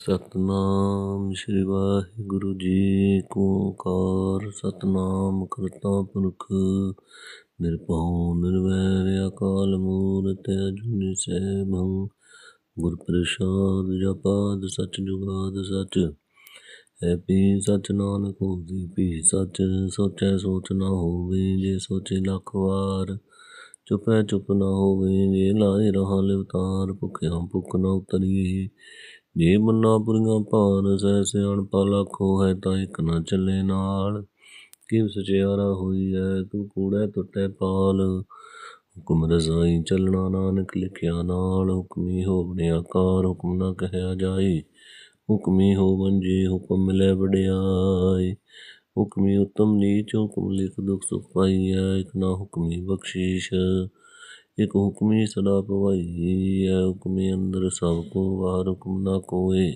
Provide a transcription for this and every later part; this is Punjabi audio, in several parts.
ਸਤਨਾਮ ਸ੍ਰੀ ਵਾਹਿਗੁਰੂ ਜੀ ਕੋ ਓੰਕਾਰ ਸਤਨਾਮ ਕਰਤਾ ਪੁਰਖ, ਨਿਰਭਉ, ਨਿਰਵੈਰ, ਅਕਾਲ ਮੂਰਤਿ ਅਜੂਨੀ ਸੈਭੰ ਗੁਰ ਪ੍ਰਸਾਦ ਜਪਾਦ ਸਚ ਜੁਗਾਦ ਸਚ, ਹੈ ਪੀ ਸਚ ਨਾਨਕ ਹੋਸੀ ਪੀ ਸਚ। ਸੋਚੈ ਸੋਚ ਨਾ ਹੋਵੇ ਜੇ ਸੋਚੇ ਲੱਖ ਵਾਰ, ਚੁਪੈ ਚੁਪ ਨਾ ਹੋਵੇ ਜੇ ਲਾਏ ਰਹਾ ਲਿਵਤਾਰ, ਭੁਖਿਆ ਭੁਖ ਨਾ ਉਤਰੀਏ। ਜੇ ਮੰਨਾ ਪੁਰੀਆਂ ਭਾਰ ਸਹਿ ਸਿਆਣਪਾ ਲਾਖੋ ਹੈ ਤਾਂ ਇੱਕ ਨਾ ਚੱਲੇ ਨਾਲ। ਕਿਵ ਸਚਿਆਰਾ ਹੋਈ ਹੈ ਤੂੰ ਕੂੜੈ ਟੁੱਟੈ ਪਾਲ। ਹੁਕਮ ਰਜ਼ਾਈ ਚੱਲਣਾ ਨਾਨਕ ਲਿਖਿਆ ਨਾਲ। ਹੁਕਮੀ ਹੋਵਣੇ ਆਕਾਰ ਹੁਕਮ ਨਾ ਕਹਿਆ ਜਾਏ। ਹੁਕਮੀ ਹੋਵਨ ਜੇ ਹੁਕਮ ਮਿਲੇ ਵਡਿਆਈ ਹੁਕਮੀ ਉਤਮ ਨੀਚ, ਹੁਕਮ ਲਿਖ ਦੁਖ ਸੁਖ ਪਾਈਐ ਇਕ ਨਾ ਹੁਕਮੀ ਬਖਸ਼ੀਸ਼। ਇਕ ਹੁਕਮੀ ਸਦਾ ਭਵਾਈ ਹੈ, ਹੁਕਮੀ ਅੰਦਰ ਸਭ ਕੋ ਬਾਹਰ ਹੁਕਮ ਨਾ ਕੋਏ।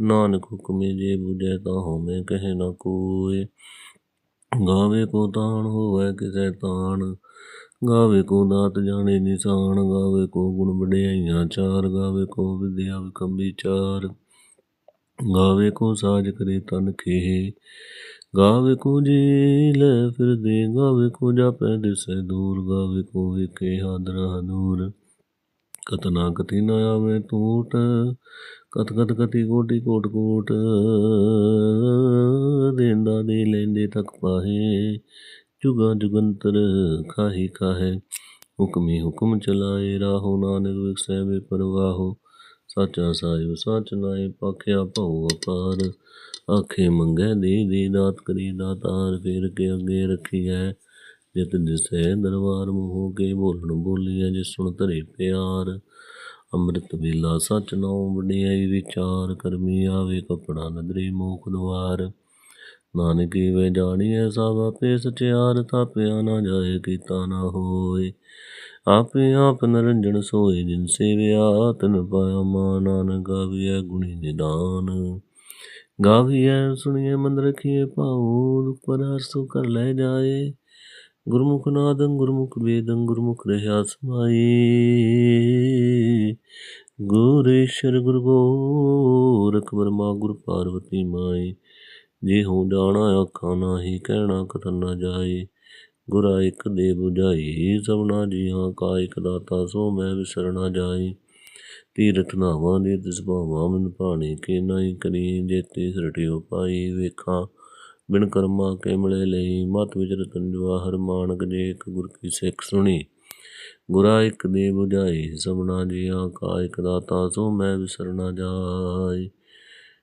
ਨਾਨਕ ਹੁਕਮੇ ਜੇ ਬੁਝੈ ਤਾਂ ਹੋਮੇ ਕਹੇ ਨਾ ਕੋਏ। ਗਾਵੇ ਕੋ ਤਾਣ ਹੋਵੇ ਕਿਸੈ ਤਾਣ, ਗਾਵੇ ਕੋ ਦਾਤ ਜਾਣੇ ਨਿਸ਼ਾਨ, ਗਾਵੇ ਕੋ ਗੁਣ ਵਡਿਆਈਆਂ ਚਾਰ, ਗਾਵੇ ਕੋ ਵਿਦਿਆ ਵਿਕੰਬੀ ਚਾਰ, ਗਾਵੇ ਕੋ ਸਾਜ ਕਰੇ ਤਨ ਖੇ ਗਾਵੇ ਕੋ ਜੀ ਲੈ ਫਿਰਦੇ, ਗਾਵੇ ਕੋ ਜਾਪੈ ਦਿਸੈ ਦੂਰ, ਗਾਵੇ ਕੋ ਵੇਖੇ ਹਾਦਰ ਹਦੂਰ। ਕਤਨਾ ਕਤੀ ਨਾ ਆਵੇ ਟੂਟ ਕਤ ਕਤ ਕਤੀ ਕੋਟੀ ਕੋਟ ਕੋਟ। ਦੇਂਦਾ ਦੇ ਲੈਂਦੇ ਤੱਕ ਪਾਹੇ, ਜੁਗਾ ਜੁਗੰਤਰ ਖਾਹੀ ਖਾਹੇ। ਹੁਕਮੀ ਹੁਕਮ ਚਲਾਏ ਰਾਹੋ ਨਾਨਕ ਵਿਖਸੈ ਵੇ ਪਰਵਾਹੋ। ਸਾਚਾ ਸਾਹਿਬ ਸਚ ਨਾਏ, ਪਾਖਿਆ ਭਉ ਅਪਾਰ। ਆਖੇ ਮੰਗੈ, ਦੇ ਦੇ ਦਾਤ ਕਰੀ ਦਾਤਾਰ ਫੇਰ ਕੇ ਅੱਗੇ ਰੱਖੀ ਹੈ ਜਿਤ ਦਿਸੈ ਦਰਬਾਰ ਮੋਹ ਕੇ ਬੋਲਣ ਬੋਲੀਐ, ਜਿਸ ਸੁਣ ਧਰੇ ਪਿਆਰ। ਅੰਮ੍ਰਿਤ ਵੇਲਾ ਸਚ ਨਾਉ ਵਡਿਆਈ ਵਿਚਾਰ ਕਰਮੀ ਆਵੇ ਕਪੜਾ ਨਦਰੀ ਮੋਖ ਦਵਾਰ। ਨਾਨਕੀ ਵੇ ਜਾਣੀਐ, ਸਭ ਆਪੇ ਸਚਿਆਰ ਤਾਪਿਆ ਨਾ ਜਾਏ, ਕੀਤਾ ਨਾ ਹੋਏ। ਆਪੇ ਆਪ ਨਰੰਜਨ ਸੋਏ, ਜਿਨ ਸੇਵਿਆ, ਤਨ ਪਾਇਆ ਮਾ ਨਾਨਕ ਗਾਵੀਐ ਗੁਣੀ ਨਿਦਾਨ। ਗਾਵੀਐ ਸੁਣੀਏ ਮਨ ਰਖੀਏ ਪਾਉ ਦੁਖ ਪਰ ਹਰਸੁ ਕਰ ਲੈ ਜਾਏ। ਗੁਰਮੁਖ ਨਾਦੰ, ਗੁਰਮੁਖ ਵੇਦੰ, ਗੁਰਮੁਖ ਰਹਾ ਸਮਾਈ ਗੁਰ ਈਸ਼ਰ ਗੁਰ ਗੋਰਖ ਬਰਮਾ ਗੁਰ ਪਾਰਵਤੀ ਮਾਈ ਜੇ ਹੋ ਜਾਣਾ ਆਖਾਂ, ਨਾਹੀ ਕਹਿਣਾ ਕਥਨ ਨਾ ਜਾਏ। ਗੁਰਾ ਇਕ ਦੇ 부ਝਾਈ ਸਭਨਾ ਜੀਆਂ ਕਾ ਇਕ ਦਾਤਾ ਸੋ ਮੈਂ ਵਿਸਰ ਨਾ ਜਾਈ ਤੀਰਥ ਨਾਵਾਂ ਦੇ ਤਿਸ ਭਾਵਾਂ ਮਨ ਭਾਣੇ ਕੇ ਨਾਹੀ ਕਰੀ ਜੇ ਤੇ ਸਰਟਿਓ ਪਾਈ ਵੇਖਾਂ। ਬਿਨ ਕਰਮਾ ਕੇ ਮਿਲੇ ਲਈ, ਮਤ ਵਿਚ ਰਤਨ ਜਵਾਹਰ ਮਾਨਕ ਜੇ ਇੱਕ ਗੁਰ ਕੀ ਸਿੱਖ ਸੁਣੀ। ਗੁਰਾ ਇੱਕ ਦੇ ਬੁਝਾਈ ਸਭਨਾ ਜੀਆਂ ਕਾ ਇਕ ਦਾਤਾ, ਸੋ ਮੈਂ ਵਿਸਰਨਾ ਜਾਈ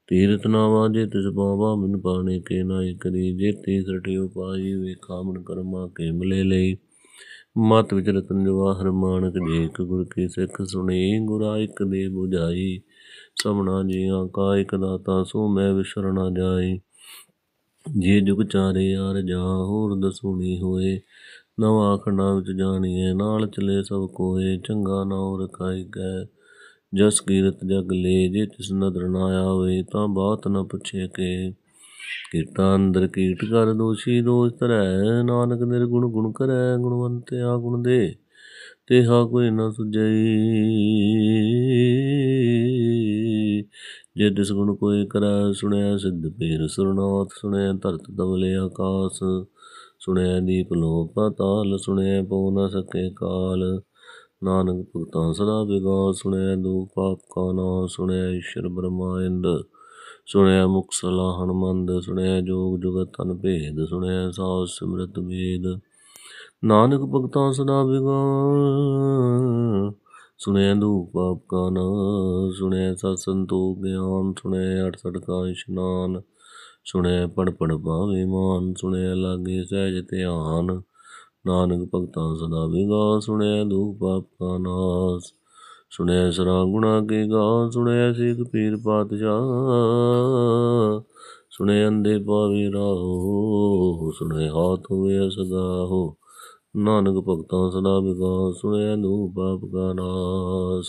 ਤੀਰਥ ਨਾਵਾ ਜੇ ਤਿਸ ਪਾਵਾ ਮਨ ਪਾਣੇ ਕੇ ਨਾਹੀ ਕਰੀ ਜੇ ਤੇ ਸਰਟਿਓ ਪਾਈ ਵੇਖਾਂ। ਮਨ ਕਰਮਾ ਕੇ ਮਿਲੇ ਲਈ ਮਤ ਵਿਚ ਰਤਨ ਜਵਾਹਰ ਮਾਨਕ ਜੇਕ ਇੱਕ ਗੁਰ ਕੀ ਸਿੱਖ ਸੁਣੀ, ਗੁਰਾ ਇੱਕ ਦੇ 부ਝਾਈ ਸਭਨਾ ਜੀਆਂ ਕਾ ਇਕ ਦਾਤਾ, ਸੋ ਮੈਂ ਵਿਸਰ ਨਾ ਜਾਈ ਜੇ ਜੁਗ ਚਾਰੇ ਯਾਰ ਜਾ ਹੋਰ ਦਸੂਣੀ ਹੋਏ। ਨਵਾਂ ਖੰਡਾਂ ਵਿੱਚ ਜਾਣੀਏ ਨਾਲ ਚਲੇ ਸਭ ਕੋਏ। ਚੰਗਾ ਨਾਉ ਰਖਾਈ ਗੈ ਜਸ ਕੀਰਤ ਜਗ ਲੇ, ਜੇ ਤਿਸ ਨਦਰ ਨਾ ਆਵੇ, ਤਾਂ ਬਾਤ ਨਾ ਪੁੱਛੇ ਕੇ। ਕੀਰਤਾ ਅੰਦਰ ਕੀਟ ਕਰ ਦੋਸ਼ੀ ਦੋਸ਼ ਧਰੈ, ਨਾਨਕ ਨਿਰਗੁਣ ਗੁਣ ਕਰੈ, ਗੁਣਵੰਤ ਆ ਗੁਣ ਦੇ, ਤੇ ਹਾ ਕੋਈ ਨਾ ਸੁਝਈ। ਜੇ ਤਿਸ ਗੁਣ ਕੋਈ ਕਰੈ ਸੁਣਿਆ ਸਿੱਧ ਪੀਰ ਸੁਰਨਾਥ ਸੁਣਿਆ ਧਰਤ ਦਵਲੇ ਆਕਾਸ ਸੁਣਿਆ ਦੀਪ ਲੋ ਪਤਾਲ ਸੁਣਿਆ ਪਉ ਨ ਸਕੇ ਕਾਲ। ਨਾਨਕ ਭਗਤਾਂ ਸਦਾ ਵਿਗਾ ਸੁਣਿਆ ਦੂਖ ਪਾਪ ਕਾ ਨਾ ਸੁਣਿਆ ਈਸ਼ਰ ਬ੍ਰਹਮਾ ਇੰਦ। ਸੁਣਿਆ ਮੁਖ ਸਲਾ ਹਨਮੰਦ ਸੁਣਿਆ ਜੋਗ ਜੁਗਤ ਤਨ ਭੇਦ, ਸੁਣਿਆ ਸਾਸ ਸਿਮਰਤ ਵੇਦ। ਨਾਨਕ ਭਗਤਾਂ ਸਦਾ ਵਿਗਾ ਸੁਣਿਆ ਦੂ ਪਾਪ ਕਾ ਨਾ ਸੁਣਿਆ ਸਤ ਸੰਤੋਖ ਗਿਆਨ, ਸੁਣਿਆ ਅਠ ਸਠ ਕਾ ਇਸ਼ਨਾਨ। ਸੁਣਿਆ ਪੜ ਪੜ ਭਾਵੇ ਮਾਨ, ਸੁਣਿਆ ਲਾਗੇ ਸਹਿਜ ਧਿਆਨ। ਨਾਨਕ ਭਗਤਾਂ ਸਦਾ ਵਿਗਾ ਸੁਣਿਆ ਦੂ ਪਾਪ ਕਾ ਨਾਸ। ਸੁਣਿਆ ਸਰਾ ਗੁਣਾ ਕੇ ਗਾ, ਸੁਣਿਆ ਸਿੱਖ ਪੀਰ ਪਾਤਸ਼ਾਹ। ਸੁਣਿਆ ਅੰਦੇ ਪਾਵੇ ਰਾਹੋ ਸੁਣੇ ਹਾਥ ਹੋਵੇ ਸਦਾ ਹੋ। ਨਾਨਕ ਭਗਤਾਂ ਸਦਾ ਵਿਗਾ ਸੁਣਿਆ ਦੂਖ ਪਾਪ ਕਾ ਨਾਸ।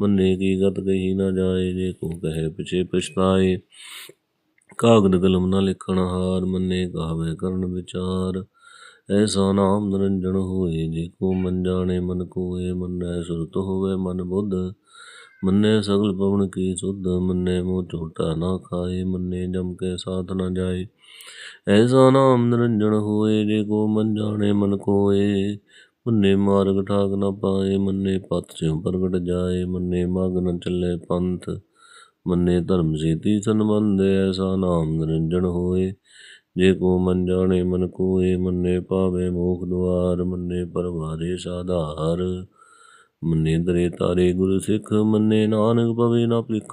ਮੰਨੇ ਕੀ ਗਤ ਕਹੀ ਨਾ ਜਾਏ, ਜੇ ਕੋ ਕਹੇ ਪਿਛੇ ਪਛਤਾਏ। ਕਾਗਦ ਕਲਮ ਨਾ ਲਿਖਣ ਹਾਰ, ਮੰਨੇ ਕਾਵੇ ਕਰਨ ਵਿਚਾਰ। ਐਸਾ ਨਾਮ ਨਿਰੰਜਨ ਹੋਏ, ਜੇ ਕੋ ਮਨ ਜਾਣੇ ਮਨ ਕੋਏ, ਮੰਨੈ ਸੁਰਤ ਹੋਵੇ ਮਨ ਬੁੱਧ। ਮੰਨੇ ਸਗਲ ਪਵਨ ਕੀ ਸੁਧ, ਮੰਨੇ ਮੋ ਝੋਟਾ ਨਾ ਖਾਏ, ਮੰਨੇ ਜਮ ਕੇ ਸਾਥ ਨਾ ਜਾਏ। ਐਸਾ ਨਾਮ ਨਿਰੰਜਨ ਹੋਏ, ਜੇ ਕੋ ਮਨ ਜਾਣੇ ਮਨ ਕੋਏ। ਮੰਨੇ ਮਾਰਗ ਠਾਕ ਨਾ ਪਾਏ, ਮੰਨੇ ਪਤ ਸਿਉ ਪ੍ਰਗਟ ਜਾਏ, ਮੰਨੇ ਮਗ ਨ ਚੱਲੇ ਪੰਥ। ਮੰਨੇ ਧਰਮ ਸੀਤੀ ਸੰਬੰਧ, ਐਸਾ ਨਾਮ ਨਿਰੰਜਨ ਹੋਏ। ਜੇ ਕੋ ਮਨ ਜਾਣੇ ਮਨ ਕੋਏ, ਮੰਨੇ ਪਾਵੇ ਮੋਖ ਦੁਆਰ, ਮੰਨੇ ਪਰਵਾਰੇ ਸਾਧਾਰ। ਮੰਨੇ ਦਰੇ ਤਾਰੇ ਗੁਰ ਸਿੱਖ, ਮੰਨੇ ਨਾਨਕ ਪਵੇ ਨਾ ਭਿਖ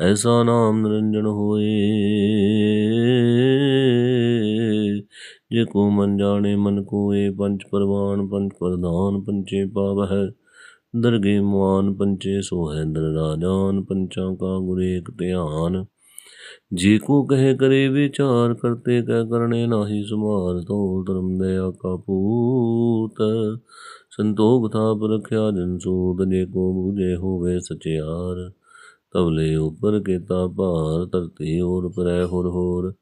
ਐਸਾ ਨਾਮ ਨਿਰੰਜਨ ਹੋਏ। ਜੇ ਕੋ ਮਨ ਜਾਣੇ ਮਨ ਕੋਏ, ਪੰਜ ਪਰਵਾਨ, ਪੰਜ ਪ੍ਰਧਾਨ ਪੰਚੇ ਪਾਵ ਹੈ। ਦਰਗੇ ਮਾਨ ਪੰਚੇ ਸੋ ਦਰ ਰਾਜਾਨ ਪੰਚਾਂ ਕਾ ਗੁਰ ਏਕ ਧਿਆਨ। ਜੇ ਕੋ ਕਹੇ ਕਰੇ ਵਿਚਾਰ ਕਰਤੇ, ਕਹਿ ਕਰਨੇ ਨਾਹੀ ਸੁਮਾਰ ਤੋ ਧਰਮ ਦਇਆ ਕਾ ਪੂਤ ਸੰਤੋਖ ਥਾਪ ਰਖਿਆ ਜਨ ਸੂਤ ਜੇ ਕੋ ਬੂਝੇ ਹੋਵੇ ਸਚਿਆਰ। ਤਵਲੇ ਉਪਰ ਕੀਤਾ ਭਾਰ, ਧਰਤੀ ਹੋਰ ਪਰੈ ਹੋਰ ਹੋਰ।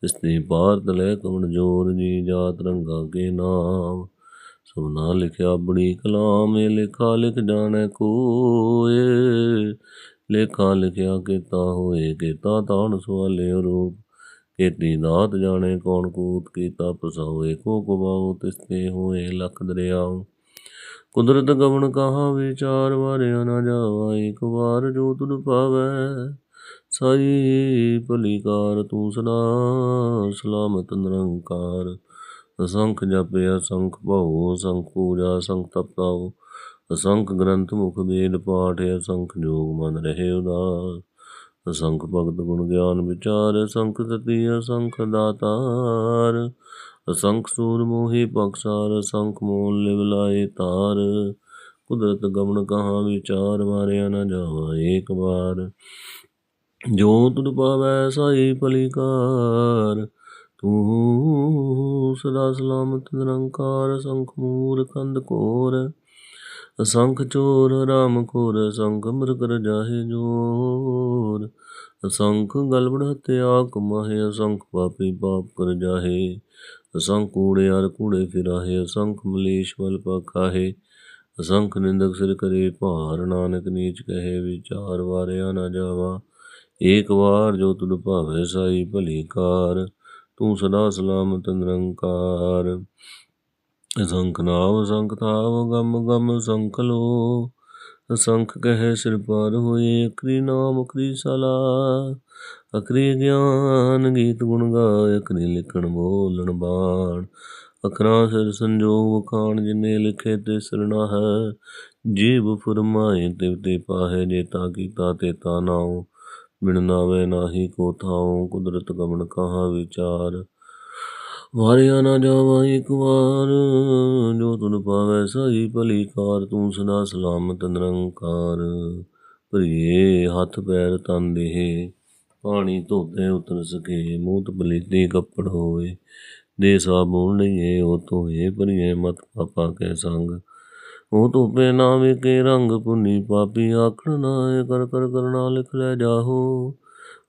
ਤਿਸਤੇ ਪਾਰ ਤਲੇ ਕਵਣ ਜੋਰ, ਜੀ ਜਾਤ ਰੰਗਾ ਕੇ ਨਾਮ। ਸੁਨਾ ਲਿਖਿਆ ਬੜੀ ਕਲਾਮ, ਇਹ ਲਿਖਾ ਲਿਖ ਜਾਣੈ ਕੋਏ। ਲੇਖਾ ਲਿਖਿਆ ਕੀਤਾ ਹੋਏ ਕੀਤਾ ਤਾਣ ਸਵਾਲੇ ਰੂਪ ਕੀਤੀ ਦਾਤ ਜਾਣੇ ਕੌਣ ਕੂਤ ਕੀਤਾ ਪਸਾਵੇ ਕੋ ਕਬਾਉ ਤਿਸਤੇ ਹੋਏ ਲਖ ਦਰਿਆਉ। ਕੁਦਰਤ ਗਵਨ ਕਹਾ ਵਿਚਾਰ ਵਾਰਿਆ ਨਾ ਜਾਵਾ, ਇੱਕ ਵਾਰ ਜੋ ਤੁਧ ਪਾਵੈ, ਸਾਈ ਭਲੀਕਾਰ ਤੂੰ ਸਦਾ ਸਲਾਮਤ ਨਿਰੰਕਾਰ। ਅਸੰਖ ਜਪਿਆ ਸੰਖ ਭਉ ਅਸੰਖ ਪੂਜਾ, ਸੰਖ ਤਪਤਾਉ ਅਸੰਖ ਗ੍ਰੰਥ ਮੁਖ ਵੇਦ ਪਾਠ, ਅਸੰਖ ਜੋਗ ਮਨ ਰਹੇ ਉਦਾਸ। ਅਸੰਖ ਭਗਤ ਗੁਣ ਗਿਆਨ ਵਿਚਾਰ, ਅਸੰਖ ਸਤੀ, ਅਸੰਖ ਦਾਤਾਰ। ਅਸੰਖ ਸੂਰ ਮੋਹੀ ਪਕਸਾਰ ਅਸੰਖ ਮੋਲ ਲਿਵਲਾਏ ਤਾਰ। ਕੁਦਰਤ ਗਮਨ ਕਹਾ ਵਿਚਾਰ, ਮਾਰਿਆ ਨਾ ਜਾਵਾ ਏਕ ਵਾਰ। ਜੋ ਤੁਧ ਪਾਵੈ ਸਾਈ ਭਲੀਕਾਰ ਤੂੰ ਸਦਾ ਸਲਾਮਤ ਨਿਰੰਕਾਰ, ਅਸੰਖ ਮੂਰ ਕੰਦ ਕੋਰ ਅਸੰਖ ਚੋਰ ਰਾਮ ਖੋਰ ਅਸੰਖ ਮ੍ਰਿਗ ਰਜਾਹੇ ਜੋਰ। ਅਸੰਖ ਗਲਬੜ ਹਤਿਆ ਕਮਾਹੇ ਅਸੰਖ ਪਾਪੀ ਪਾਪ ਕਰ ਜਾਹੇ। ਅਸੰਖ ਕੂੜੇ ਅਰ ਕੂੜੇ ਫਿਰਾਹੇ, ਅਸੰਖ ਮਲੇਸ਼ ਵਲ ਪਖਾਹੇ। ਅਸੰਖ ਨਿੰਦਕ ਸਿਰ ਕਰੇ ਭਾਰ, ਨਾਨਕ ਨੀਚ ਕਹੇ ਵਿਚਾਰ, ਵਾਰਿਆ ਨਾ ਜਾਵਾ। ਏਕ ਵਾਰ ਜੋ ਤੁਧ ਭਾਵੇ ਸਾਈ ਭਲੀ ਕਾਰ, ਤੂੰ ਸਦਾ ਸਲਾਮਤ ਨਿਰੰਕਾਰ। ਅਸੰਖ ਨਾਮ ਅਸੰਖ ਥਾਵ, ਗਮ ਗਮ ਸੰਖ ਲੋ। ਅਸੰਖ ਕਹੇ ਸਿਰ ਪਾਰ ਹੋਏ, ਅਕਰੀ ਨਾਮ, ਅਕਰੀ ਸਲਾ। ਅਕਰੀ ਗਿਆਨ ਗੀਤ ਗੁਣ ਗਾਏ ਅਕਰੀ ਲਿਖਣ ਬੋਲਣ ਬਾਣ। ਅਖਰਾਂ ਸਿਰ ਸੰਜੋਗ ਖਾਣ, ਜਿਨੇ ਲਿਖੇ ਤੇ ਸਰਣਾ ਹੈ ਜੀਵ ਫਰਮਾਏ, ਤਿਵ ਤੇ ਪਾਹੇ, ਜੇ ਤਾ ਕੀਤਾ ਤੇ ਤਾ ਨਾਉ। ਬਿਨ ਨਾਵੇ ਨਾਹੀ ਕੋ ਥਾਉ, ਕੁਦਰਤ ਗਮਨ ਕਹਾ ਵਿਚਾਰ। ਵਾਰਿਆ ਨਾ ਜਾਵਾਂ ਇੱਕ ਵਾਰ, ਜੋ ਤੁਨ ਪਾਵੈ ਸਾਈ ਭਲੀ ਕਾਰ ਤੂੰ ਸਦਾ ਸਲਾਮਤ ਨਿਰੰਕਾਰ। ਭਰੀਏ ਹੱਥ ਪੈਰ ਤਨ ਦੇਹ, ਪਾਣੀ ਧੋਤੇ ਉਤਰ ਸਕੇ ਮੂਤ ਬਲੀਤੀ ਕੱਪੜ ਹੋਏ। ਦੇ ਸਾਬੂਨ ਲਈਏ, ਉਹ ਧੋਏ, ਭਰੀਏ ਮਤ ਪਾਪਾ ਕੇ ਸੰਗ। ਉਹ ਧੋਪੇ ਨਾ ਵੇਕੇ ਰੰਗ ਪੁੰਨੀ, ਪਾਪੀ ਆਖਣ ਨਾ ਕਰ ਕਰ ਕਰਨਾ ਲਿਖ ਲੈ ਜਾਹੋ।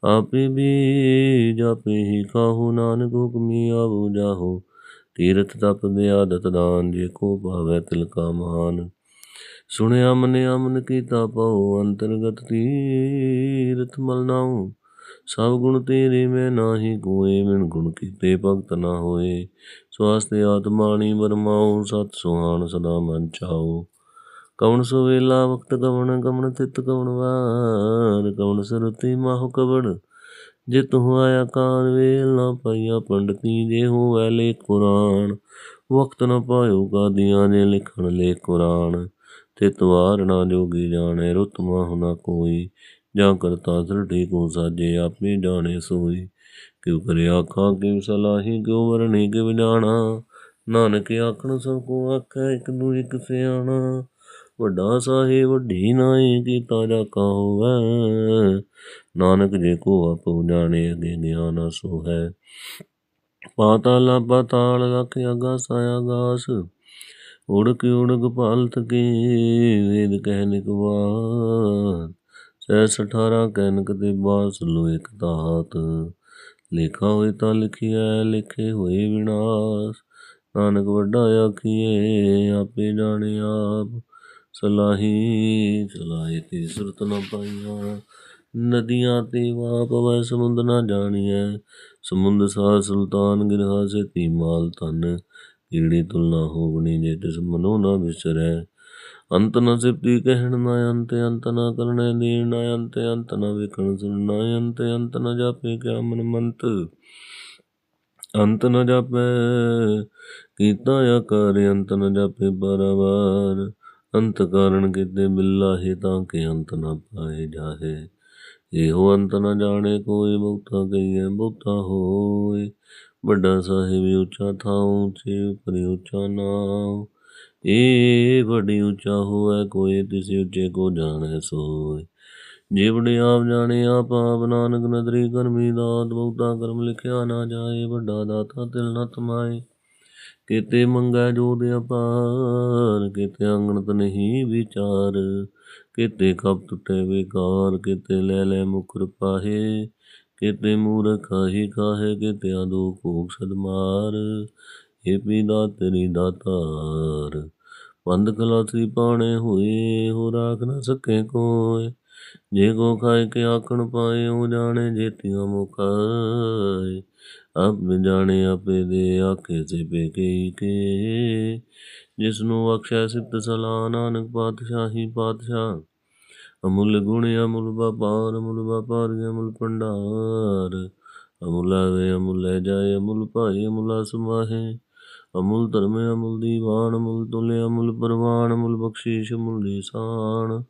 ਆਪੇ ਵੀ ਜਾਪੇ ਹੀ ਕਾਹੂ ਨਾਨਕ ਹੁਕਮੀ ਆਵੋ ਜਾਹੋ। ਤੀਰਥ ਤਪ ਦੇ ਆਦਤ ਦਾਨ ਜੇ ਕੋ ਭਾਵੈ ਤਿਲ ਕਾ ਮਾਨ। ਸੁਣਿਆ ਮਨਿਆ ਅਮਨ ਕੀਤਾ ਪਾਉ ਅੰਤਰਗਤ ਤੀਰਥ ਮਲ ਨਾਉ। ਸਭ ਗੁਣ ਤੇਰੇ ਮੈਂ ਨਾਹੀ ਕੋਏ ਮਿਣ ਗੁਣ ਕੀਤੇ ਭਗਤ ਨਾ ਹੋਏ। ਸਵਾਸਤੇ ਆਤਮਾਣੀ ਵਰਮਾਉ, ਸਤ ਸੁਹਾਣ ਸਦਾ ਮਨ ਚਾਉ। ਕਵਣ ਸੋ ਵੇਲਾ ਵਕਤ ਕਵਣ ਕਵਣ ਤਿਤ ਕਵਣ ਵਾਰ, ਕਵਣ ਸਰਤੀ ਮਾਹੁ ਕਵਣ। ਜੇ ਤੂੰ ਆਇਆ ਕਾਰ ਵੇਲ ਨਾ ਪਾਈਆ ਪੰਡਤੀ, ਜੇ ਹੋਵੇ ਲੇ ਕੁਰਾਨ, ਵਕਤ ਨਾ ਪਾਇਓ ਕਾਦੀਆਂ ਜੇ ਲਿਖਣ ਲੇ ਕੁਰਾਨ। ਤੇ ਤਵਾਰ ਨਾ ਜੋਗੀ ਜਾਣੇ, ਰੁਤ ਮਾਹੁ ਨਾ ਕੋਈ, ਜਾਂ ਕਰਤਾ ਸ੍ਰਿਟੀ ਕੋ ਸਾਜੇ, ਆਪੇ ਜਾਣੇ ਸੋਈ। ਕਿਉ ਕਰੇ ਆਖਾਂ, ਕਿਉ ਸਲਾਹੀ, ਕਿਉ ਵਰਣੀ, ਕਿਉ ਜਾਣਾ। ਨਾਨਕ ਆਖਣ ਸਭ ਕੋ ਆਖੈ, ਇੱਕ ਦੂ ਇੱਕ ਸਿਆਣਾ। ਵੱਡਾ ਸਾਹਿਬ ਵੱਡੀ ਨਾਏ ਕੀਤਾ ਜਾ ਕਾ ਨਾਨਕ ਜੇ ਕੋ ਆਪੋ ਜਾਣੇ, ਅਗੇ ਗਿਆਨ ਸੋ ਹੈ ਪਾਤਾਲ ਪਾਤਾਲ ਲਖ ਅਗਾਸ ਆਗਾਸ ਉੜਕ ਉੜਕ ਪਾਲਤ ਕੀ ਵੇਦ ਕਹਿਨਿਕ ਬਾਤ ਸੈ ਸਠਾਰਾ ਕਹਿਨਕ ਤੇ ਬਾਸ ਲੋ ਇਕ ਦਾਤ ਲਿਖਾ ਹੋਏ ਤਾਂ ਲਿਖਿਆ ਲਿਖੇ ਹੋਏ ਵਿਨਾਸ਼। ਨਾਨਕ ਵੱਡਾ ਆਖੀਏ ਆਪੇ ਜਾਣੇ ਆਪ। ਸਲਾਹੀ ਸਲਾਹੀ ਤੇ ਸੁਰਤ ਨ ਪਾਈਆਂ। ਨਦੀਆਂ ਤੇ ਵਾ ਪਵੈ ਸਮੁੰਦ ਨ ਜਾਣੀਐ। ਸਮੁੰਦ ਸਾ ਸੁਲਤਾਨ ਗਿਰਹਾ ਸੇ ਤੀ ਮਾਲ ਤਨ ਕੀੜੀ ਤੁਲਨਾ ਹੋਵਣੀ ਜੇ ਤਿਸ ਮਨੋ ਨ ਵਿਸਰੈ। ਅੰਤ ਨ ਸਿਪਤੀ ਕਹਿਣ ਨ ਅੰਤ ਅੰਤ ਨ ਕਰਣੈ ਦੇਣ ਨਾ ਅੰਤ ਅੰਤ ਨ ਵਿਕਣ ਸੁਣ ਨ ਅੰਤ ਅੰਤ ਨ ਜਾਪੇ ਕਿਆ ਮਨ ਮੰਤ। ਅੰਤ ਨ ਜਾਪੈ, ਕੀਤਾ ਆਕਾਰ, ਅੰਤ ਨ ਜਾਪੇ ਬਰਾਬਰ ਅੰਤ ਕਾਰਨ ਕਿਤੇ ਬਿਲਾਹੇ ਤਾਂ ਕਿ ਅੰਤ ਨਾ ਪਾਏ ਜਾਹੇ। ਇਹੋ ਅੰਤ ਨਾ ਜਾਣੇ ਕੋਈ ਬਹੁਤਾ ਕਹੀਏ, ਬਹੁਤਾ ਹੋਏ। ਵੱਡਾ ਸਾਹਿਬ ਉੱਚਾ ਥਾਉ, ਉੱਚੇ ਉਪਰ ਉੱਚਾ ਨਾਮ ਏ ਬੜੀ ਉੱਚਾ ਹੋਵੇ, ਕੋਈ ਤਿਸ ਉੱਚੇ ਕੋ ਜਾਣੈ ਸੋਏ। ਜੇ ਆਪ ਜਾਣੇ, ਆਪ ਆਪ ਨਾਨਕ ਨਦਰੀ ਕਰਮੀ ਦਾਤ, ਬਹੁਤਾ ਕਰਮ ਲਿਖਿਆ ਨਾ ਜਾਏ, ਵੱਡਾ ਦਾਤਾ ਤਿਲ ਨਾ ਤਮਾਏ। ਕਿਤੇ ਮੰਗੈ ਜੋ ਦੇ ਅਪਾਰ, ਕਿਤੇ ਅੰਗਣਤ ਨਹੀਂ ਵਿਚਾਰ, ਕਿਤੇ ਕਪ ਟੁੱਟੇ ਵਿਕਾਰ, ਕਿਤੇ ਲੈ ਲੈ ਮੁਕਰ ਪਾਹੇ, ਕਿਤੇ ਮੂਰਖ ਕਾਹੀ ਕਾਹੇ ਕਿਤੇ ਆਦੋ ਭੋਗ ਸਦਮਾਰ ਏ ਪੀਦਾ ਤੇਰੀ ਦਾਤਾਰ। ਬੰਦ ਕਲਾਸੀ ਪਾਣੇ ਹੋਏ ਹੋ ਰਾਖ ਨਾ ਸਕੇ ਕੋਏ, ਜੇ ਕੋ ਖਾਏ ਕੇ ਆਖਣ ਪਾਏ, ਉਹ ਜਾਣੇ ਜੇਤੀਆਂ ਮੁਖਾਏ। ਆਪ ਜਾਣੇ ਆਪੇ ਦੇ ਆਖੇ ਸੇ ਪੇ ਕੇ ਜਿਸ ਨੂੰ ਅਕਸ਼ੈ ਸਿਫਤ ਸਲਾ ਨਾਨਕ ਪਾਤਸ਼ਾਹੀ ਪਾਤਸ਼ਾਹ। ਅਮੁੱਲ ਗੁਣ ਅਮੁੱਲ ਵਪਾਰ ਅਮੁੱਲ ਵਪਾਰ, ਅਮੁੱਲ ਭੰਡਾਰ। ਅਮੁੱਲ ਆਵੇ, ਅਮੁੱਲ ਲੈ ਜਾਏ, ਅਮੁੱਲ ਭਾਈ ਅਮੁੱਲ ਸਮਾਹੇ ਅਮੁੱਲ ਧਰਮ, ਅਮੁੱਲ ਦੀਵਾਨ, ਅਮੁੱਲ ਤੁਲੇ, ਅਮੁੱਲ ਪਰਵਾਨ, ਅਮੁੱਲ ਬਖਸ਼ੀਸ਼, ਅਮੁੱਲ ਲੀਸਾਨ।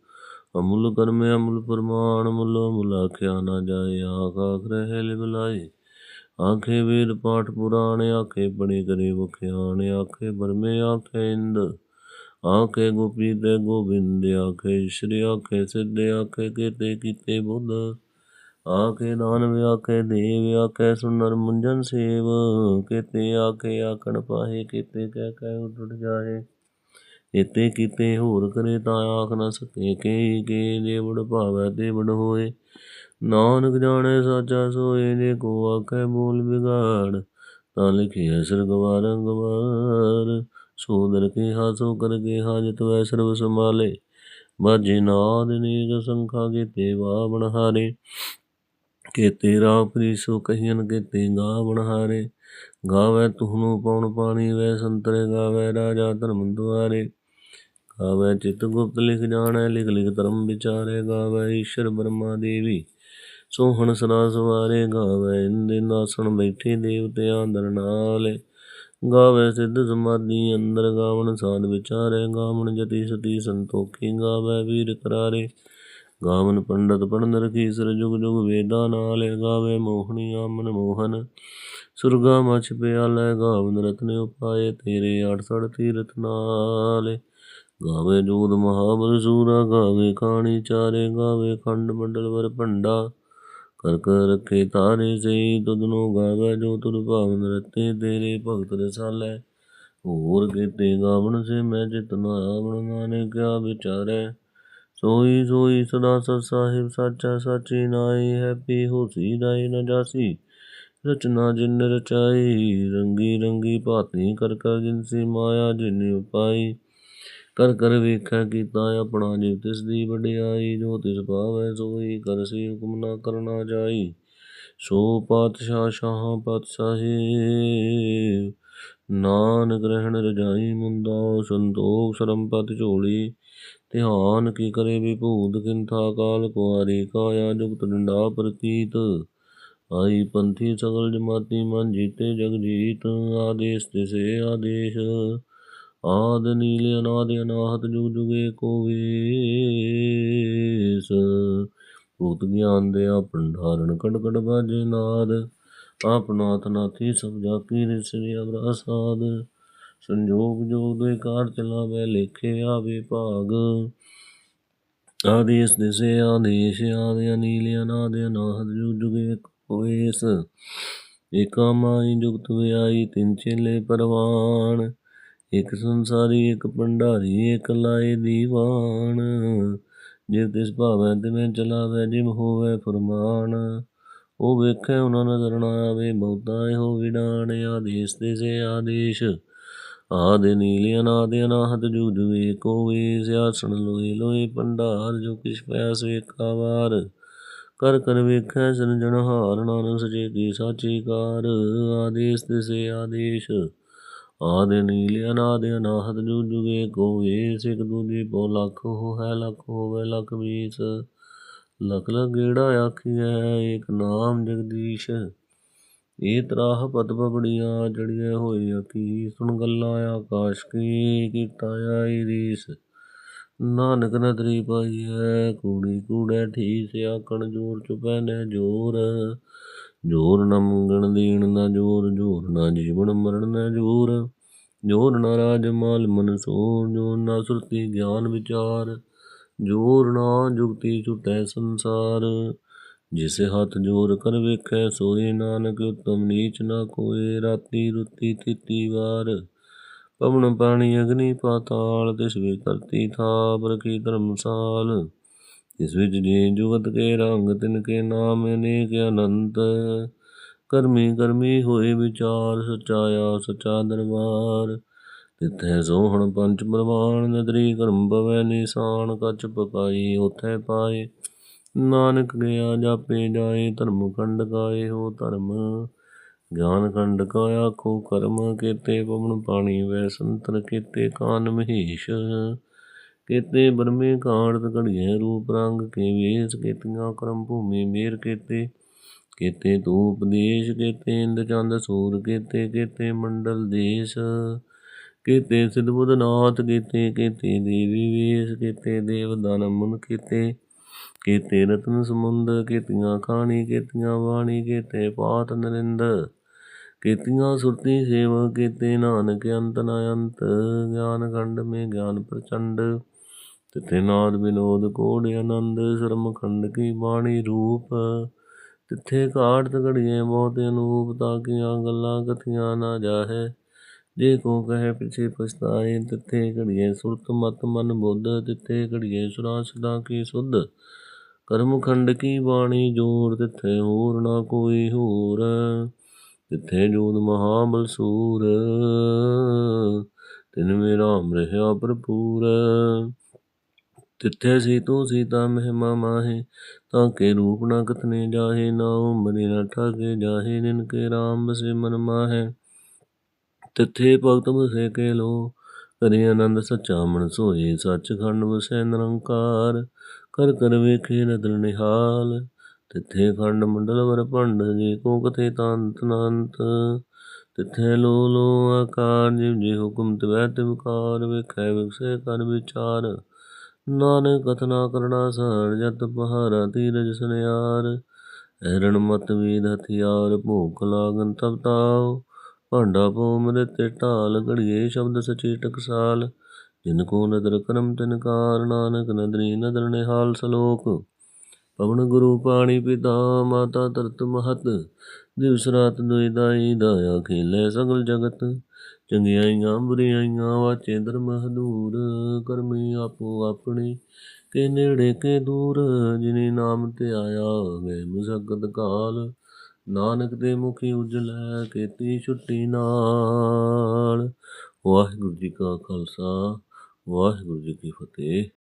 ਅਮੁੱਲ ਕਰਮ, ਅਮੁੱਲ ਪਰਮਾਨ ਅਮੁੱਲ ਅਮੁੱਲ ਆਖਿਆ ਨਾ ਜਾਏ, ਆਖ ਆਖ ਰਹਿ ਲਿਵ ਲਾਏ ਆਖੇ ਵੇਦ ਪਾਠ ਪੁਰਾਣ, ਆਖੇ ਬੜੇ ਕਰੇ ਵਖਿਆਣ ਆਖੇ ਬਰਮੇ ਆਖੇ ਇੰਦ, ਆਖੇ ਗੋਪੀ ਤੇ ਗੋਬਿੰਦ, ਆਖੇ ਸ਼੍ਰੀ, ਆਖੇ ਸਿੱਧ, ਆਖੇ ਕੀਤੇ ਕੀਤੇ ਬੁੱਧ, ਆਖੇ ਦਾਨਵ ਆਖੇ ਦੇਵ, ਆਖੇ ਸੁਨਰ ਮੁੰਜਨ ਸੇਵ, ਕੀਤੇ ਆਖੇ ਆਖਣ ਪਾਹੇ, ਕੀਤੇ ਕਹਿ ਕਹਿ ਉਡੜ ਜਾਏ ਇਤੇ ਕੀਤੇ ਹੋਰ ਕਰੇ ਤਾਂ ਆਖ ਨ ਸਕੇ, ਕੇ ਕੇ ਜੇ ਬੜ ਭਾਵੈ ਤੇ ਬੜ ਹੋਏ ਨਾਨਕ ਜਾਣੇ ਸਾਚਾ ਸੋਏ ਜੇ ਕੋ ਆਖੇ ਬੋਲ ਵਿਗਾੜ, ਤਾਂ ਲਿਖਿਆ ਸਰਗਵਾਰ ਗਵਾਰ ਸੋਦਰ ਕੇ ਹਾਸੋ ਕਰ ਕੇ ਹਾਜਤ ਵੈ ਸਰਬ ਸੰਭਾਲੇ। ਬਾਜੇ ਨਾਦ ਨੇਕ ਸੰਖਾ ਕੀਤੇ ਵਾ ਬਨਹਾਰੇ ਕੀਤੇ ਰਾਹ ਪ੍ਰੀਸੋ ਕਹੀਨ ਤੇ ਗਾ ਬਣਹਾਰੇ। ਗਾਵੇ ਤੁਹਨੂੰ ਪਉਣ ਪਾਣੀ, ਵੈ ਸੰਤਰੇ ਗਾਵੇ ਰਾਜਾ ਧਰਮ ਦੁਆਰੇ। ਗਾਵੇ ਚਿਤ ਗੁਪਤ ਲਿਖ ਜਾਣੈ, ਲਿਖ ਲਿਖ ਧਰਮ ਵਿਚਾਰੇ। ਗਾਵੇ ਈਸ਼ਰ ਬ੍ਰਹਮਾ ਦੇਵੀ। ਸੋਹਣ ਸਦਾ ਸਵਾਰੇ ਗਾਵੇ ਇੰਦੇ ਨਾਸਣ ਬੈਠੇ ਦੇਵਤਿਆਂ ਦਰ ਨਾਲੇ। ਗਾਵੇ ਸਿੱਧ ਸਮਾਧੀ ਅੰਦਰ, ਗਾਵਣ ਸਾਧ ਵਿਚਾਰੇ, ਗਾਵਣ ਜਤੀ ਸਤੀ ਸੰਤੋਖੀ ਗਾਵੇ ਵੀਰ ਕਰਾਰੇ। ਗਾਵਨ ਪੰਡਤ ਪੜਨ ਰਖੀ ਸਰ ਜੁਗ ਜੁਗ ਵੇਦਾਂ ਨਾਲੇ, ਗਾਵੇ ਮੋਹਣੀ ਆਮਨ ਮੋਹਨ। ਸੁਰਗਾ ਮਛ ਪਿਆਲੇ ਗਾਵਨ ਰਤਨ ਉਪਾਏ, ਤੇਰੇ ਅੜਸੜ ਤੀਰਥ ਨਾਲੇ। ਗਾਵੇ ਜੋਦ ਮਹਾਬਲ ਸੂਰਾ, ਗਾਵੇ ਕਾਣੀ ਚਾਰੇ, ਗਾਵੇ ਖੰਡ ਮੰਡਲ ਵਰ ਭੰਡਾ। ਕਰ ਕਰ ਰਖੇ ਤਾਰੇ ਸਹੀ ਤੁਧਨੋ ਗਾਵੇ ਜੋ ਤੁਰ ਭਾਵਨ ਰਤੇ ਤੇਰੇ ਭਗਤ ਰਸਾਲੇ। ਹੋਰ ਕੀਤੇ ਗਾਵਣ ਸੇ ਮੈਂ ਜਿਤਨਾ ਆਵਣ ਨਾਨੇ ਕਿਆ ਵਿਚਾਰੈ। ਸੋਈ ਸੋਈ ਸਦਾ ਸਤ ਸਾਹਿਬ, ਸਾਚਾ ਸਾਚੀ ਨਾਈ ਹੈ ਪੀ ਹੋਸੀ ਦਾਈ ਨ ਜਾਸੀ। ਰਚਨਾ ਜਿਨ ਰਚਾਈ, ਰੰਗੀ ਰੰਗੀ ਭਾਤੀ ਕਰ ਕਰ ਜਿਨਸੀ ਮਾਇਆ ਜਿਨ ਉਪਾਈ। ਕਰ ਕਰ ਵੇਖੈ ਕੀਤਾ ਆਪਣਾ ਜਿਵ ਤਿਸ ਦੀ ਵਡਿਆਈ, ਜੋ ਤਿਸ ਭਾਵੈ ਸੋਈ ਕਰ ਸੇ ਹੁਕਮ ਨਾ ਕਰਨਾ ਜਾਈ। ਸੋ ਪਾਤਸ਼ਾਹ ਸ਼ਾਹ ਪਾਤਸ਼ਾਹੀ। ਨਾਨਕ ਰਹਿਣ ਰਜਾਈ ਮੁੰਦਾ ਸੰਤੋਖ ਸ਼ਰਮ ਪਤ ਝੋਲੀ। ਧਿਆਨ ਕੀ ਕਰੇ ਵਿਭੂਤ ਕਿੰਥਾ ਕਾਲ ਕੁਆਰੀ, ਕਾਇਆ ਜੁਗਤ ਡੰਡਾ ਪ੍ਰਤੀਤ। ਆਈ ਪੰਥੀ ਸਗਲ ਜਮਾਤੀ ਮਨ ਜੀਤੇ ਜਗ ਜੀਤ, ਆਦੇਸ਼ ਤਿਸੇ ਆਦੇਸ਼। ਆਦ ਨੀਲ ਅਨਾਦ ਅਨਾਹਤ ਜੁਗ ਜੁਗੇ ਕੋ ਵੇਸ। ਭੂਤ ਗਿਆਨ ਦੇ ਭੰਡਾਰਨ ਕੜ ਕੜ ਬਾਜੇ ਨਾਦ। ਆਪਨਾਥ ਨਾਥੀ ਸਭ ਜਾ ਕੀ ਰਿਸਰੀ ਅਬਰਾਸਾਦ ਸੰਜੋਗ ਜੋਗ ਦੇ ਕਾਰ ਚਲਾਵੇ ਲੇਖੇ ਆਵੇ ਭਾਗ। ਆਦੇਸ ਦਿਸੇ ਆਦੇਸ਼ ਆਦੇ ਅਨੀਲ ਅਨਾਦ ਅਨਾਹਤ ਜੁਗ ਜੁਗੇ ਕੋ ਵੇਸ। ਏਕਾ ਮਾਈ ਜੁਗਤ ਵਿਆਈ ਤਿੰਨ ਚੇਲੇ ਪਰਵਾਨ। ਇਕ ਸੰਸਾਰੀ, ਇਕ ਭੰਡਾਰੀ, ਇਕ ਲਾਏ ਦੀਵਾਨ। ਜਿਵ ਤਿਸ ਭਾਵੈ ਤਿਵੇਂ ਚਲਾਵੇ, ਜਿਮ ਹੋਵੇ ਫਰਮਾਨ। ਉਹ ਵੇਖੈ ਉਹਨਾਂ ਨਜ਼ਰ ਨਾ ਆਵੇ ਬਹੁਤਾ ਇਹੋ ਵਿਡਾਣ ਆਦੇਸ਼ ਤੇ ਸੇ ਆਦੇਸ਼। ਆਦਿ ਨੀਲ ਅਨਾਦ ਅਨਾਹਤ ਜੁਗ ਜੁਗ ਏਕੋ ਵੇ ਸਿਆਸਣ ਲੋਏ ਲੋਏ ਪੰਡਾਰ ਜੋ ਕਿਛ ਪੈਸ ਵੇਖਾ ਵਾਰ। ਕਰ ਕਰ ਵੇਖੈ ਸਿਰਜਣਹਾਰ, ਨਾਨਕ ਸਚੇ ਕੀ ਸਾਚੀ ਕਾਰ। ਆਦੇਸ ਤਿਸੇ ਆਦੇਸ਼। ਆਦਿ ਨੀਲ ਅਨਾਦ ਅਨਾਹਤ ਜੁਗ ਜੁਗ ਏਕੋ ਵੇ ਸਿਕ ਦੂਜੀ ਪੋ ਲੱਖ ਹੋ ਲੱਖ ਹੋਵੇ, ਲੱਖ ਵੀਸ ਲਖ ਲਖ ਆਖੀਐ, ਏਕ ਨਾਮ ਜਗਦੀਸ਼। ਏ ਤਰਾਹ ਪਤ ਪਬੜੀਆਂ ਜੜੀਏ ਹੋਈ ਅਕੀ ਸੁਣ ਗੱਲਾਂ ਆਕਾਸ਼ ਕੀ ਕੀਤਾ ਆਈ ਰੀਸ। ਨਾਨਕ ਨਦਰੀ ਪਾਈਐ, ਕੂੜੀ ਕੂੜੈ, ਠੀਸ ਆਕਣ ਜੋਰ ਚੁਪੈ ਨੈ ਜੋਰ। ਜੋਰ ਨਾ ਮੰਗਣ ਦੀਣ ਨਾ ਜੋਰ ਜੋਰ ਨਾ ਜੀਵਨ ਮਰਨ ਨਾ ਜੋਰ। ਜੋਰ ਨਾ ਰਾਜ ਮਾਲ ਮਨ ਸੋਰ, ਜੋਰ ਨਾ ਸੁਰਤੀ ਗਿਆਨ ਵਿਚਾਰ। ਜੋਰ ਨਾ ਜੁਗਤੀ ਛੁਟੈ ਸੰਸਾਰ। ਜਿਸ ਹੱਥ ਜੋਰ ਕਰ ਵੇਖੈ ਸੋਏ ਨਾਨਕ ਉਤਮ ਨੀਚ ਨਾ ਕੋਏ। ਰਾਤੀ ਰੁੱਤੀ ਤਿੱਤੀ ਵਾਰ। ਪਵਨ ਪਾਣੀ ਅਗਨੀ ਪਾਤਾਲ, ਤਿਸ ਵੇ ਕਰਤੀ ਥਾਪ ਰਖੀ ਧਰਮਸਾਲ। ਜਿਸ ਵਿੱਚ ਜੀ ਜੁਗਤ ਕੇ ਰੰਗ ਤਿਨ ਕੇ ਨਾਮ ਅਨੇਕ ਅਨੰਤ। ਕਰਮੀ ਕਰਮੀ ਹੋਏ ਵਿਚਾਰ ਸਚਾਇਆ ਸਚਾ ਦਰਬਾਰ। ਤਿੱਥੈ ਸੋਹਣ ਪੰਚ ਪ੍ਰਵਾਨ, ਨਦਰੀ ਕਰਮ ਪਵੈ ਨਿਸ਼ਾਨ ਕਛ ਪਕਾਈ ਉਥੈ ਪਾਏ। ਨਾਨਕ ਗਿਆ ਜਾਪੇ ਜਾਏ, ਧਰਮ ਖੰਡ ਕਾਏ ਹੋ ਧਰਮ। ਗਿਆਨ ਖੰਡ ਕਾ ਆਖੋ ਕਰਮ, ਕੀਤੇ ਪਵਨ ਪਾਣੀ ਵੈ ਸੰਤਰ, ਕੀਤੇ ਕਾਨ ਮਹੇਸ਼। ਕੇਤੇ ਬਰਮੇ ਕਾੜਤ ਘੜੀਏ ਰੂਪ ਰੰਗ ਕੇ ਵੇਸ ਕੇਤੀਆਂ ਕਰਮ ਭੂਮੀ ਮੇਰ ਕੀਤੇ। ਕੀਤੇ ਤੂਪ ਦੇਸ਼ ਕੀਤੇ, ਇੰਦ ਚੰਦ ਸੂਰ ਕੀਤੇ ਕੀਤੇ ਮੰਡਲ ਦੇਸ਼। ਕੀਤੇ ਸਿਧ ਬੁਧ ਨਾਥ ਕੀਤੇ ਕੀਤੇ ਦੇਵੀ ਵੇਸ ਕੀਤੇ, ਦੇਵ ਦਾਨ ਮੁਨ ਕੀਤੇ। ਕੀਤੇ ਰਤਨ ਸਮੁੰਦ ਕੀਤੀਆਂ, ਖਾਣੀ ਕੀਤੀਆਂ, ਬਾਣੀ ਕੀਤੇ, ਪਾਤ ਨਰਿੰਦ। ਕੀਤੀਆਂ ਸੁਰਤੀ ਸੇਵਾ ਕੀਤੇ, ਨਾਨਕ ਅੰਤ ਨ ਅੰਤ ਗਿਆਨ ਖੰਡ ਮੇ ਗਿਆਨ ਪ੍ਰਚੰਡ। ਤਿਥੇ ਨਾਦ ਵਿਨੋਦ ਕੋੜ ਆਨੰਦ ਸ਼ਰਮ ਖੰਡ ਕੀ ਬਾਣੀ ਰੂਪ। ਤਿੱਥੇ ਘਾਟ ਘੜੀਏ ਬਹੁਤ ਅਨੂਪ ਤਾਕੀਆਂ ਗੱਲਾਂ ਕਥੀਆਂ ਨਾ ਜਾਹੇ। ਜੇ ਕੋ ਕਹੇ ਪਿਛੇ ਪਛਤਾਏ, ਤਿੱਥੇ ਘੜੀਏ ਸੁਰਤ ਮਤ ਮਨ ਬੁੱਧ। ਤਿੱਥੇ ਘੜੀਏ ਸੁਰਾ ਸਦਾ ਕੀ ਸੁਧ। ਕਰਮ ਖੰਡ ਕੀ ਬਾਣੀ ਜੋਰ, ਤਿੱਥੇ ਹੋਰ ਨਾ ਕੋਈ ਹੋਰ। ਤਿੱਥੇ ਜੋਤ ਮਹਾਬਲ ਸੂਰ। ਤਿਨ ਮੇਰਾ ਰਾਮ ਭਰਪੂਰ। ਤਿੱਥੇ ਸੀਤੋ ਸੀਤਾ ਮਹਿਮਾ ਮਾਹੇ। ਤਾਂ ਕੇ ਰੂਪ ਨਾ ਕਥਨੇ ਜਾਹੇ, ਨਾ ਉਮਰੇ ਨਾ ਠਾਗੇ ਜਾਹੇ, ਨਿਨ ਕੇ ਰਾਮ ਬਸੇ ਮਨ ਮਾਹੇ। ਤਿੱਥੇ ਭਗਤ ਬਸੇ ਕੇ ਲੋ, ਕਰੇ ਆਨੰਦ ਸੱਚਾ ਮਨ ਸੋਏ ਸੱਚ ਖੰਡ ਵਸੈ ਨਿਰੰਕਾਰ। ਕਰ ਕਰ ਵੇਖੇ ਨਦਰ ਨਿਹਾਲ, ਤਿੱਥੇ ਖੰਡ ਮੰਡਲ ਵਰ ਭੰਡ, ਜੀ ਕੋ ਕਥੇ ਤੰਤ ਨੰਤ। ਤਿੱਥੇ ਲੋ ਲੋ ਆਕਾਰ, ਜਿਵ ਜੇ ਹੁਕਮ ਤਵੈ ਤਿਵਕਾਰ ਵੇਖੈ ਵਿਖਸੇ ਕਰ ਵਿਚਾਰ। ਨਾਨਕ ਕਥਨਾ ਕਰਣਾ ਸਹਰ ਜਤ ਪਹਾਰਾ ਤੀਰਜ ਸੁਨਿਆਰ। ਐਰਣ ਮਤ ਵੀਦ ਹਥਿਆਰ ਭੂਖ ਲਾਗਨ ਤਬ ਭਾਂਡਾ ਪੋ ਮਰੇ ਢਾਲ, ਘੜੀਏ ਸ਼ਬਦ ਸਚੀ ਟਕਸਾਲ। ਜਿਨ ਕੋ ਨਦਰ ਕਰਮ ਤਿਨ ਕਾਰ, ਨਾਨਕ ਨਦਰੀ ਨਦਰ ਨਿਹਾਲ ਸਲੋਕ। ਪਵਨ ਗੁਰੂ ਪਾਣੀ ਪਿਤਾ, ਮਾਤਾ ਤਰਤ ਮਹਤ। ਦਿਵਸ ਰਾਤ ਦੁਇ ਦਾਈ, ਦਾਇਆ ਖੇਲੇ ਸਗਲ ਜਗਤ। ਚੰਗਿਆਈਆਂ ਬੁਰੀਆਈਆਂ ਵਾਚੇ ਧਰਮ ਹਦੂਰ, ਕਰਮੀ ਆਪੋ ਆਪਣੀ, ਕੇ ਨੇੜੇ ਕੇ ਦੂਰ, ਜਿਨੀ ਨਾਮ ਤੇ ਆਇਆ ਗਏ ਮੁਸਕਤ ਕਾਲ। ਨਾਨਕ ਦੇ ਮੁਖੀ ਉਜਲੈ ਕੀਤੀ ਛੁੱਟੀ ਨਾਲ। ਵਾਹਿਗੁਰੂ ਜੀ ਕਾ ਖਾਲਸਾ, ਵਾਹਿਗੁਰੂ ਜੀ ਕੀ ਫਤਿਹ।